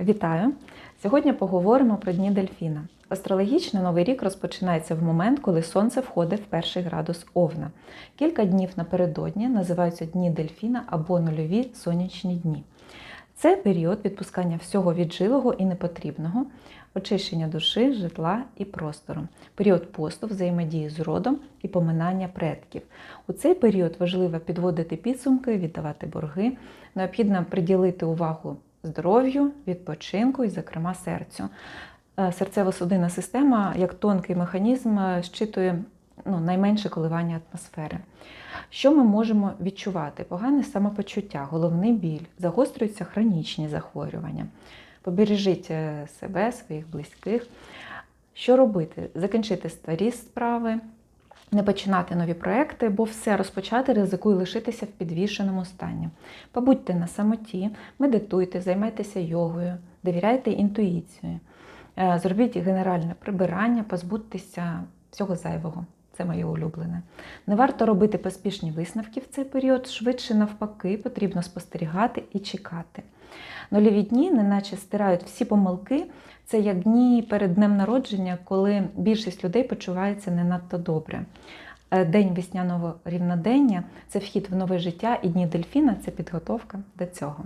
Вітаю! Сьогодні поговоримо про дні дельфіна. Астрологічно новий рік розпочинається в момент, коли сонце входить в перший градус Овна. Кілька днів напередодні називаються дні дельфіна або нульові сонячні дні. Це період відпускання всього віджилого і непотрібного, очищення душі, житла і простору, період посту, взаємодії з родом і поминання предків. У цей період важливо підводити підсумки, віддавати борги, необхідно приділити увагу здоров'ю, відпочинку і, зокрема, серцю. Е, Серцево-судинна система, як тонкий механізм, е, щитує ну, найменше коливання атмосфери. Що ми можемо відчувати? Погане самопочуття, головний біль, загострюються хронічні захворювання. Побережіть е, себе, своїх близьких. Що робити? Закінчити старі справи, не починати нові проекти, бо все розпочати ризикує лишитися в підвішеному стані. Побудьте на самоті, медитуйте, займайтеся йогою, довіряйте інтуїції. Е, Зробіть генеральне прибирання, позбудьтеся всього зайвого. Це моє улюблене. Не варто робити поспішні висновки в цей період, швидше навпаки, потрібно спостерігати і чекати. Нульові дні, неначе стирають всі помилки. Це як дні перед днем народження, коли більшість людей почувається не надто добре. Е, День весняного рівнодення це вхід в нове життя, і дні дельфіна це підготовка до цього.